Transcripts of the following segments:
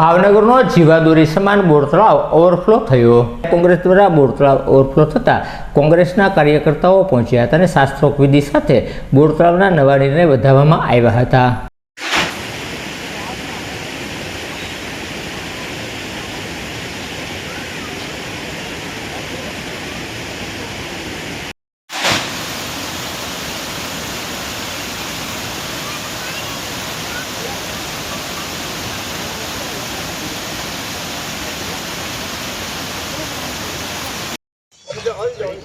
ભાવનગરનો જીવાદોરી સમાન બોર તળાવ ઓવરફ્લો થયો. કોંગ્રેસ દ્વારા બોર ઓવરફ્લો થતાં કોંગ્રેસના કાર્યકર્તાઓ પહોંચ્યા હતા અને શાસ્ત્રોક્ત વિધિ સાથે બોર તળાવના નવા નિર્ણય વધાવવામાં આવ્યા હતા.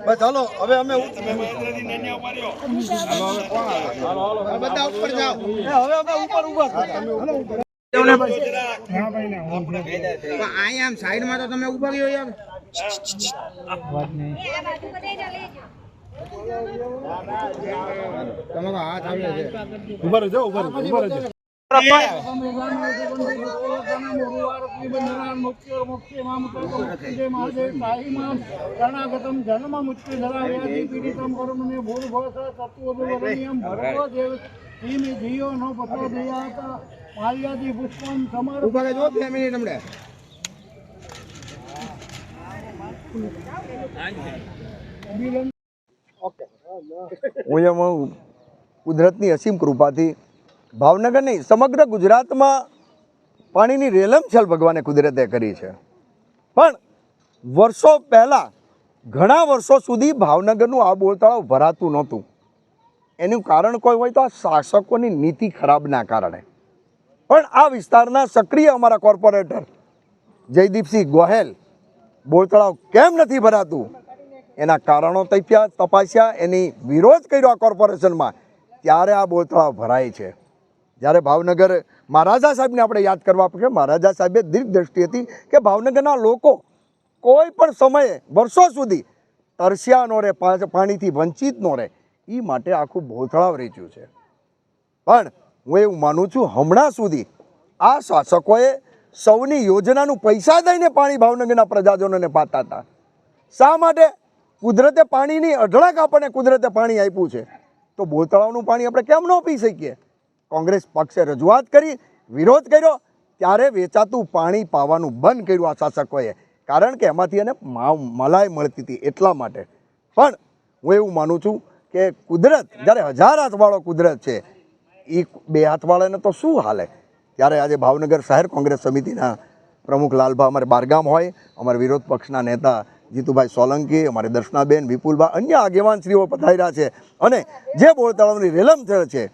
બસ ચાલો હવે અમે તમે મહેન્દ્રજી ને ઊભા રહ્યો. બધા ઉપર જાઓ. હવે અમે ઉપર ઊભા આમ સાઈડ ધરાવ્યા તો તમે ઊભા રહ્યો યાર. તમારો હાથ આવ્યો છે. ઊભા રહેજો ઊભા રહેજો ઊભા રહેજો. જન્મ કુદરતની અસીમ કૃપાથી ભાવનગર નહીં સમગ્ર ગુજરાતમાં પાણીની રેલમછેલ ભગવાને કુદરતે કરી છે. પણ વર્ષો પહેલાં ઘણા વર્ષો સુધી ભાવનગરનું આ બોલતળાવ ભરાતું નહોતું. એનું કારણ કોઈ હોય તો આ શાસકોની નીતિ ખરાબના કારણે. પણ આ વિસ્તારના સક્રિય અમારા કોર્પોરેટર જયદીપસિંહ ગોહેલ બોરતળાવ કેમ નથી ભરાતું? એના કારણો તપ્યા, તપાસ્યા, એની વિરોધ કર્યો આ કોર્પોરેશનમાં. ત્યારે આ બોરતળાવ ભરાય છે. જ્યારે ભાવનગર મહારાજા સાહેબને આપણે યાદ કરવા પડશે, મહારાજા સાહેબે દીર્ઘદ્રષ્ટિ હતી કે ભાવનગરના લોકો કોઈ પણ સમયે, વર્ષો સુધી તરસ્યા નો રહે પાણીથી વંચિત નો રહે એ માટે આખું બોર રેચ્યું છે. પણ હું એવું માનું છું, હમણાં સુધી આ શાસકોએ સૌની યોજનાનું પૈસા દઈને પાણી ભાવનગરના પ્રજાજનોને પાતા હતા. શા માટે? કુદરતે પાણીની અઢળક આપણને કુદરતે પાણી આપ્યું છે. તો બોતળાવનું પાણી આપણે કેમ ન પી શકીએ? કોંગ્રેસ પક્ષે રજૂઆત કરી, વિરોધ કર્યો, ત્યારે વેચાતું પાણી પાવાનું બંધ કર્યું આ શાસકોએ. કારણ કે એમાંથી એને મલાઈ મળતી હતી એટલા માટે. પણ હું એવું માનું છું કે કુદરત, જ્યારે હજાર હાથવાળો કુદરત છે એ બે હાથવાળાને તો શું હાલે? ત્યારે આજે ભાવનગર શહેર કોંગ્રેસ સમિતિના પ્રમુખ લાલભા અમારે બારગામ હોય, અમારા વિરોધ પક્ષના નેતા જીતુભાઈ સોલંકી, અમારે દર્શનાબેન વિપુલભાઈ અન્ય આગેવાનશ્રીઓ પધાર્યા છે. અને જે બોર તળાવની રેલમ છે,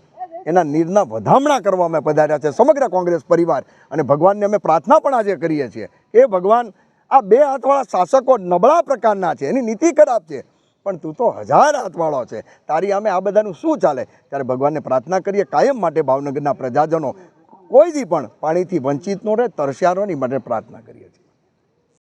એના નીરના વધામણા કરવા અમે પધાર્યા છે સમગ્ર કોંગ્રેસ પરિવાર. અને ભગવાનને અમે પ્રાર્થના પણ આજે કરીએ છીએ. એ ભગવાન આ બે હાથવાળા શાસકો નબળા પ્રકારના છે, એની નીતિ ખરાબ છે. પણ તું તો હજાર હાથવાળો છે. તારી અમે આ બધાનું શું ચાલે? ત્યારે ભગવાનને પ્રાર્થના કરીએ, કાયમ માટે ભાવનગરના પ્રજાજનો કોઈથી પણ પાણીથી વંચિત ન રહે, તરસ્યારોની માટે પ્રાર્થના કરીએ છીએ.